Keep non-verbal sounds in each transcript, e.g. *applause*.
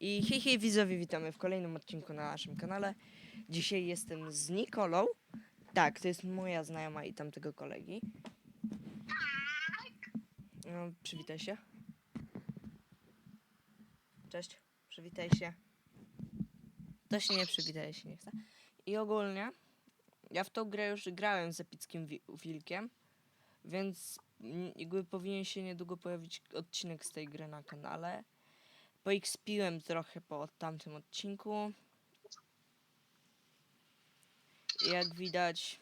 I hej, hej widzowie, witamy w kolejnym odcinku na naszym kanale. Dzisiaj jestem z Nikolą. Tak, to jest moja znajoma i tamtego kolegi. No, przywitaj się. Cześć, przywitaj się. To się nie przywitaj się nie chce. I ogólnie, ja w tą grę już grałem z epickim wi- wilkiem, więc jakby powinien się niedługo pojawić odcinek z tej gry na kanale. Poexpiłem trochę po tamtym odcinku. I Jak widać,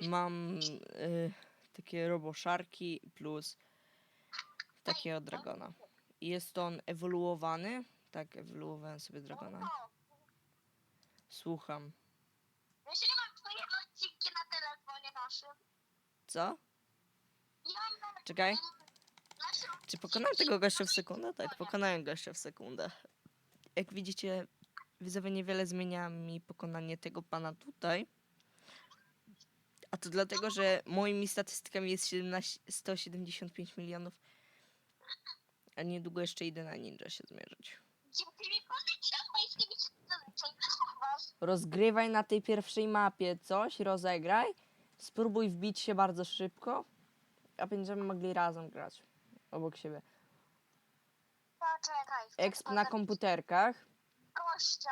mam y, takie roboszarki plus takiego dragona. Jest on ewoluowany. Tak, ewoluowałem sobie dragona. Słucham. Ja mam twoje odcinki na telefonie naszym. Co? Ja mam Czekaj. Czy pokonałem tego gościa w sekundę? Tak, pokonałem gościa w sekundę. Jak widzicie, widzowie niewiele zmienia mi pokonanie tego pana tutaj. A to dlatego, że moimi statystykami jest 17, 175 milionów. A niedługo jeszcze idę na ninja się zmierzyć. Rozgrywaj na tej pierwszej mapie coś, rozegraj. Spróbuj wbić się bardzo szybko, a będziemy mogli razem grać obok siebie. Poczekaj. Exp na komputerkach. Gościa.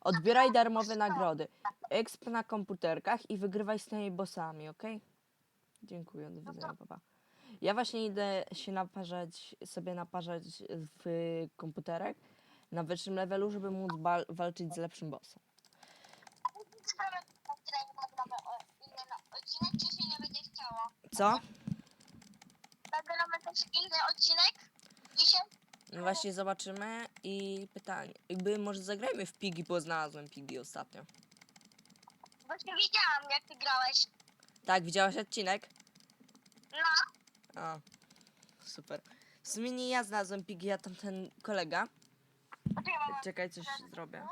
Odbieraj darmowe nagrody. Exp na komputerkach i wygrywaj z tymi bossami, ok? Dziękuję, do widzenia, papa. Ja właśnie idę się naparzać, sobie naparzać w komputerek na wyższym levelu, żeby móc walczyć z lepszym bossem. Sprawę, o której nagramy o inny na- odcinek, czy się nie będzie chciało? Co? Nagramy też inny odcinek dzisiaj? No właśnie zobaczymy i pytanie. Jakby może zagrajmy w Pigi, bo znalazłem Pigi ostatnio. Właśnie widziałam, jak ty grałeś. Tak, widziałaś odcinek? No. A, super. W sumie nie ja znalazłem Pigi, a tamten kolega. Czekaj, coś zrobię.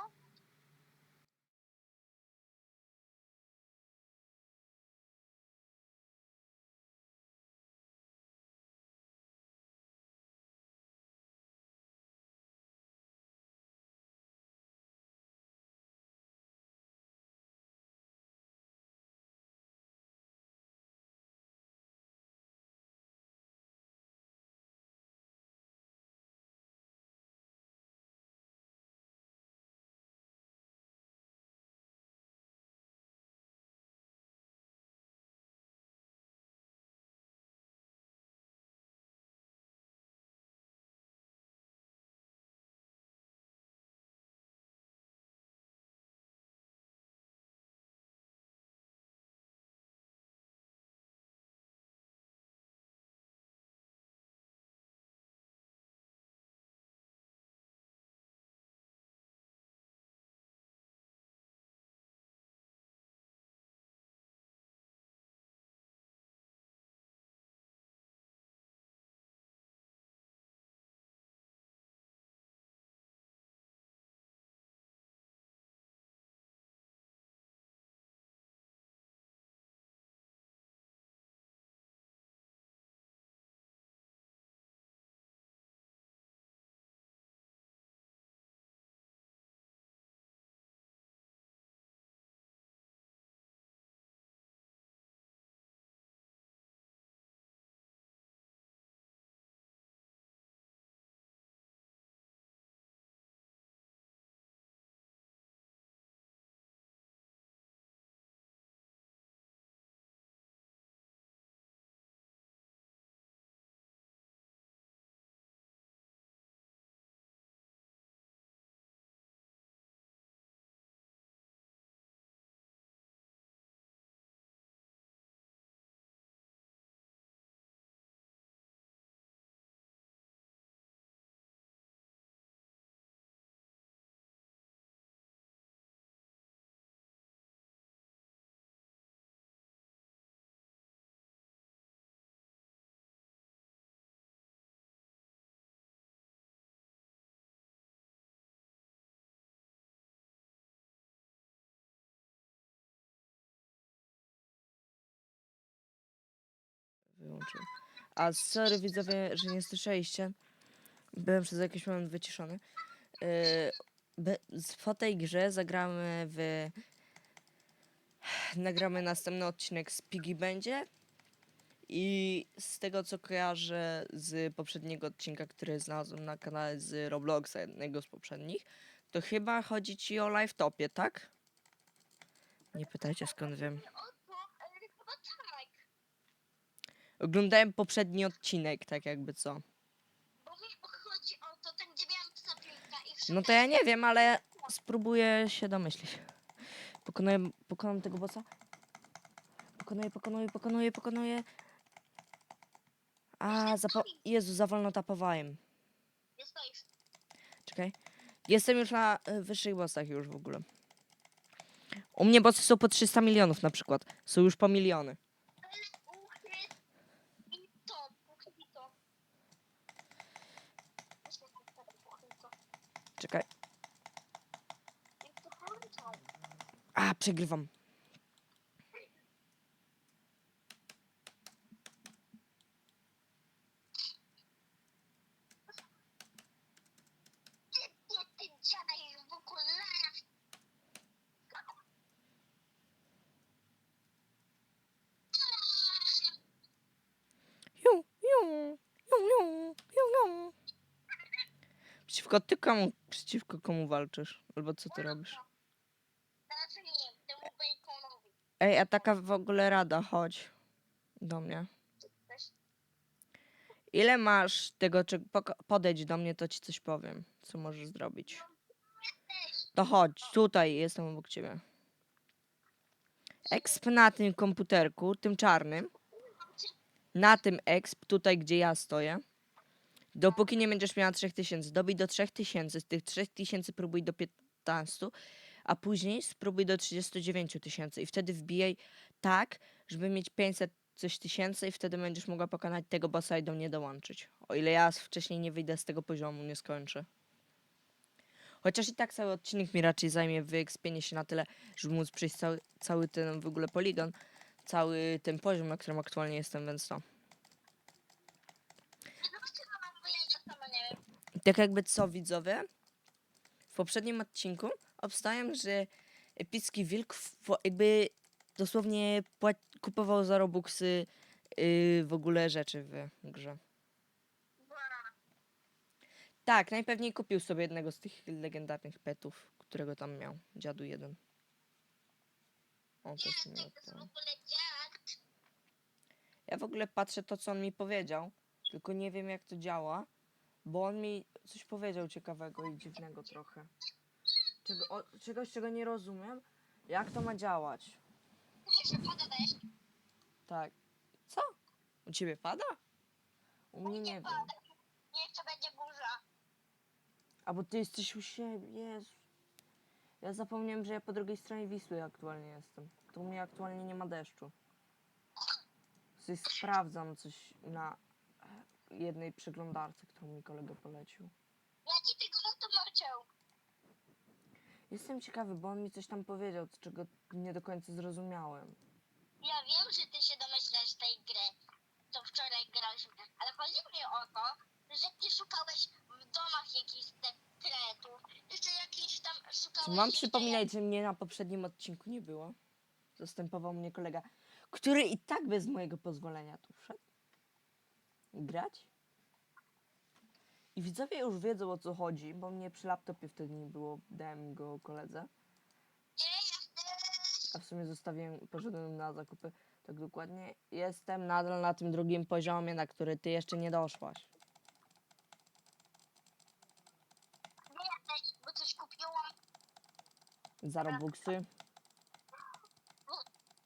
Wyłączył. A sorry widzowie, że nie słyszeliście. Byłem przez jakiś moment wyciszony. Yy, po tej grze zagramy w... Nagramy następny odcinek z Piggy będzie. I z tego co kojarzę z poprzedniego odcinka, który znalazłem na kanale z Robloxa, jednego z poprzednich, to chyba chodzi ci o live topie, tak? Nie pytajcie skąd wiem. O to, ale chyba tak. Oglądałem poprzedni odcinek, tak jakby co. Bo bo chodzi o to, tam gdzie miałam psa piłka i No to ja nie wiem, ale spróbuję się domyślić. Pokonuję, pokonam tego bossa. Pokonuję, pokonuję, pokonuję, pokonuję. A, zapo... Jezu, za wolno tapowałem. Nie stoisz. Czekaj. Jestem już na y, wyższych bossach już w ogóle. U mnie bossy są po 300 milionów na przykład. Są już po miliony. Ale ukryć i to, ukryć to. Jeszcze raz tak, ukryć to. Czekaj. A, przegrywam. Przeciwko ty komu, przeciwko komu walczysz? Albo co ty robisz? Znaczy nie, temu baconowi. Ej, a taka w ogóle rada, chodź do mnie. Ile masz tego, czy poko- podejdź do mnie, to ci coś powiem, co możesz zrobić. To chodź, tutaj jestem obok ciebie. Exp na tym komputerku, tym czarnym. Na tym exp, tutaj gdzie ja stoję. Dopóki nie będziesz miała 3000, dobij do 3000, z tych 3000 próbuj do 15, a później spróbuj do 39 tysięcy i wtedy wbijaj tak, żeby mieć 500 coś tysięcy i wtedy będziesz mogła pokonać tego bossa i do mnie dołączyć. O ile ja wcześniej nie wyjdę z tego poziomu, nie skończę. Chociaż i tak cały odcinek mi raczej zajmie wyekspienie się na tyle, żeby móc przejść cały, cały ten w ogóle poligon, cały ten poziom, na którym aktualnie jestem, więc no. Nie zobaczymy, bo ja sama nie wiem. I tak jakby co widzowie, w poprzednim odcinku obstałem, że epicki wilk jakby dosłownie kupował za robuxy yy, w ogóle rzeczy w grze. Tak, najpewniej kupił sobie jednego z tych legendarnych petów, którego tam miał. Dziadu jeden. O, to jest Nie. Ja w ogóle patrzę to, co on mi powiedział, tylko nie wiem, jak to działa, bo on mi coś powiedział ciekawego i dziwnego trochę. Czego, o, czegoś, czego nie rozumiem. Jak to ma działać? Jeszcze pada deszcz. Tak. Co? U ciebie pada? U mnie nie wiem. pada. Jeszcze będzie burza. A bo ty jesteś u siebie, Jezu. Ja zapomniałem, że ja po drugiej stronie Wisły aktualnie jestem. To u mnie aktualnie nie ma deszczu. Coś sprawdzam coś na jednej przeglądarce, którą mi kolega polecił. Ja ci tego wytłumaczył. Jestem ciekawy, bo on mi coś tam powiedział, czego nie do końca zrozumiałem. Ja wiem, że ty się domyślasz tej gry, co wczoraj graliśmy, ale chodzi mi o to, że ty szukałeś w domach jakichś sekretów, jeszcze jakiś tam szukałeś... Czy mam jeszcze przypominać, że mnie na poprzednim odcinku nie było? Zastępował mnie kolega, który i tak bez mojego pozwolenia tu wszedł. Grać? I widzowie już wiedzą o co chodzi, bo mnie przy laptopie wtedy nie było, dałem go koledze. A w sumie zostawiłem, poszedłem na zakupy. Tak dokładnie. Jestem nadal na tym drugim poziomie, na który ty jeszcze nie doszłaś. Jesteś? Bo coś kupiłam. Za Robuxy.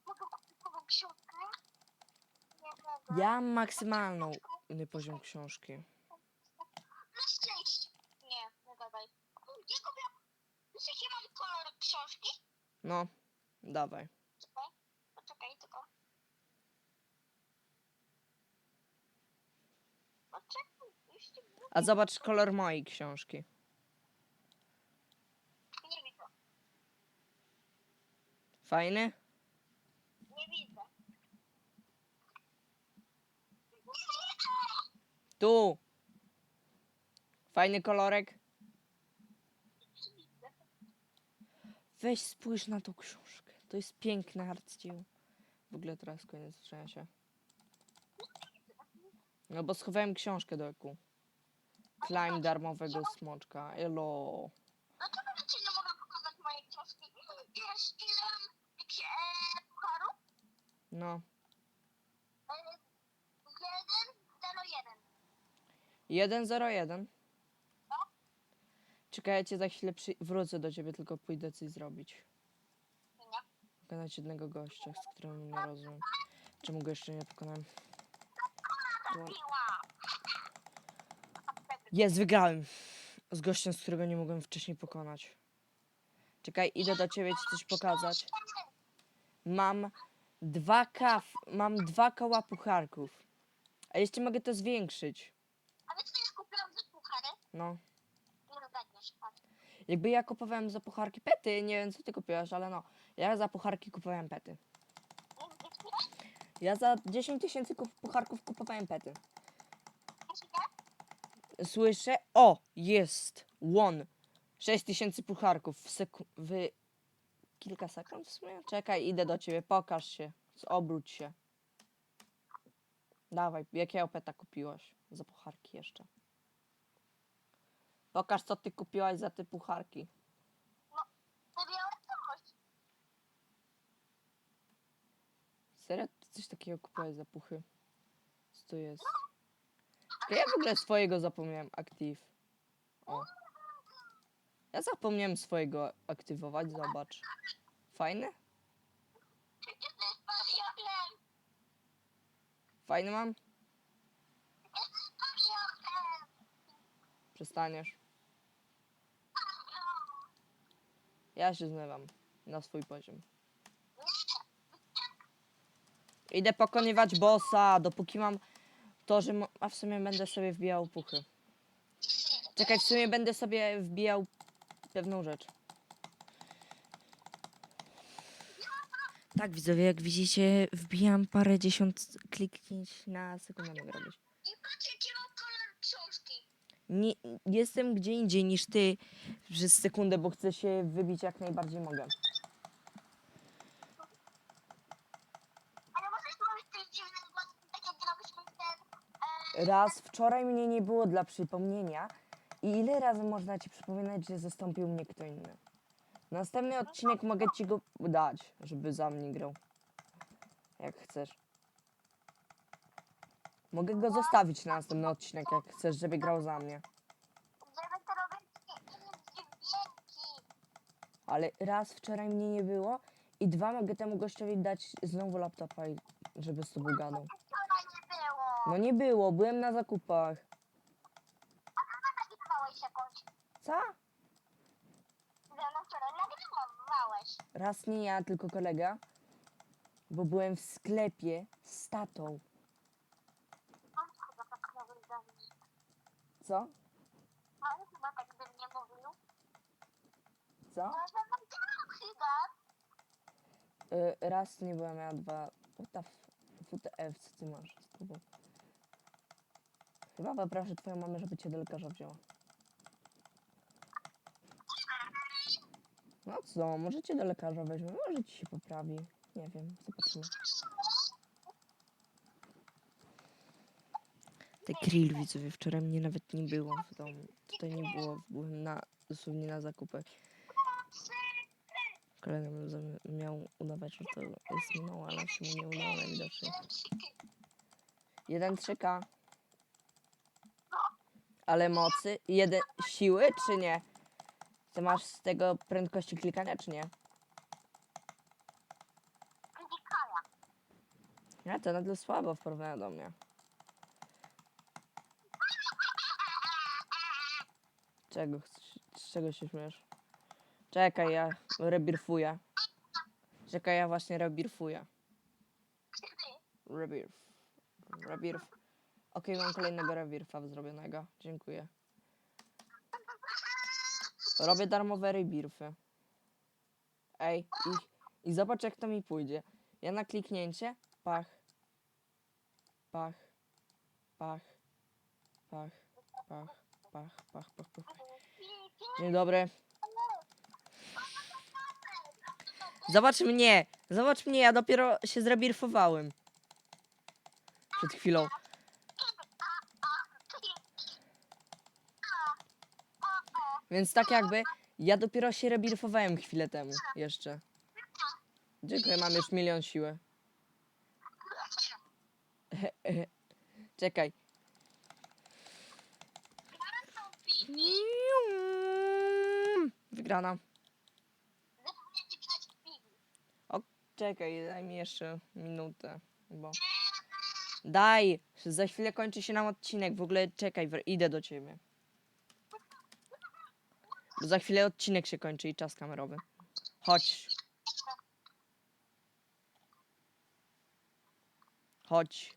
Mogę kupić nową książkę? Nie mogę. Ja mam maksymalną y, poziom książki. Na szczęście. Nie, nie gadaj. Nie kupiłam. Wiesz jaki mam kolor książki? No, dawaj. Czekaj, poczekaj tylko. Poczekaj, mówię. A zobacz kolor mojej książki. Nie widzę, Fajny? nie widzę. Tu! Fajny kolorek. Weź spójrz na tą książkę. To jest piękne artdzieło. W ogóle teraz koniec trzęsie. No bo schowałem książkę do eku. Climb darmowego smoczka. Elo. Dlaczego ci nie mogę pokazać mojej książki? Wiesz, ile mam pucharów? No. E, jeden, zero, jeden. 101. Czekaj, ja cię za chwilę przy... wrócę do ciebie, tylko pójdę coś zrobić. Nie. Pokonać jednego gościa, z którym nie rozumiem. Czemu go jeszcze nie pokonałem? Piła. Jest, wygrałem. Z gościem, z którego nie mogłem wcześniej pokonać. Czekaj, idę do ciebie ci coś pokazać. Mam dwa kaw, mam dwa koła pucharków. A jeszcze mogę to zwiększyć. A wiesz, co ja kupiłam za No. Rozgadniesz, patrz. Jakby ja kupowałem za pucharki pety, nie wiem co ty kupiłaś, ale no. Ja za pucharki kupowałem pety. Ja za 10 tysięcy kup- pucharków kupowałem pety. Słyszę. O! Jest! One! 6 tysięcy pucharków w, seku- w kilka sekund w sumie? Czekaj, idę do ciebie, pokaż się. Obróć się. Dawaj, jakiego peta kupiłaś? Za pucharki jeszcze. Pokaż, co ty kupiłaś za te pucharki. Wybiałam coś. Serio? Ty coś takiego kupiłaś za puchy? Co to jest? Czekaj, Ja w ogóle swojego zapomniałem aktyw. O. Ja zapomniałem swojego aktywować, zobacz. Fajny? Przecież to jest. Fajny mam? Jesteś. Przestaniesz. Ja się zmywam na swój poziom. Idę pokonywać bossa, dopóki mam to, że... A w sumie będę sobie wbijał puchy. Czekaj, w sumie będę sobie wbijał pewną rzecz. Tak, widzowie, jak widzicie, wbijam parę dziesiąt kliknięć na sekundę mogę robić. Nie, jestem gdzie indziej niż ty przez sekundę, bo chcę się wybić jak najbardziej mogę. Ale tak jak ten... E, Raz wczoraj mnie nie było dla przypomnienia i ile razy można ci przypominać, że zastąpił mnie kto inny? Następny odcinek mogę ci go dać, żeby za mnie grał. Jak chcesz. Mogę go zostawić na następny odcinek, jak chcesz, żeby grał za mnie. żeby to robić dźwięki. Ale raz wczoraj mnie nie było i dwa mogę temu gościowi dać znowu laptopa, i żeby z tobą gadał. Wczoraj nie było. No nie było, byłem na zakupach. Nagrywałeś jakąś. Co? Ze mną wczoraj nagrywałeś. Raz nie ja, tylko kolega. Bo byłem w sklepie z tatą. On chyba tak mówił do mnie. Co? On chyba tak do mnie mówił. Co? No, że mam chyba. Y, raz nie byłem, ja dwa. What the f- WTF, co ty masz z tobą? Chyba poproszę twoją mamę, żeby cię do lekarza wzięła. No co, może cię do lekarza weźmie, może ci się poprawi. Nie wiem, zobaczymy. Grill widzowie, wczoraj mnie nawet nie było w domu. Tutaj nie było, byłem na, dosłownie na zakupach. Kolega miał udawać, że to jest mną, ale się mu nie udało najwidoczniej. 1-3K. Ale mocy? Jeden siły, czy nie? Ty masz z tego prędkości klikania, czy nie? Ja to nagle słabo w porównaniu do mnie. Czego, z czego się śmiesz? Czekaj, ja rebirfuję. Czekaj, ja właśnie rebirfuję. Rebirth. Rebirth. Okej, mam kolejnego rebirfa zrobionego. Dziękuję. Robię darmowe rebirfy. Ej, i, i zobacz jak to mi pójdzie. Ja na kliknięcie, pach, pach, pach, pach, pach, pach, pach, pach, pach. Dzień dobry. Zobacz mnie, zobacz mnie, ja dopiero się zrebirfowałem. Przed chwilą. Więc tak jakby, ja dopiero się rebirfowałem chwilę temu jeszcze. Dziękuję, mam już milion siły. *laughs* Czekaj. Wygrana. Czekaj, daj mi jeszcze minutę, bo... Daj! Za chwilę kończy się nam odcinek. W ogóle czekaj, idę do ciebie. Bo za chwilę odcinek się kończy i czas kamerowy. Chodź. Chodź.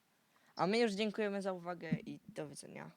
A my już dziękujemy za uwagę i do widzenia.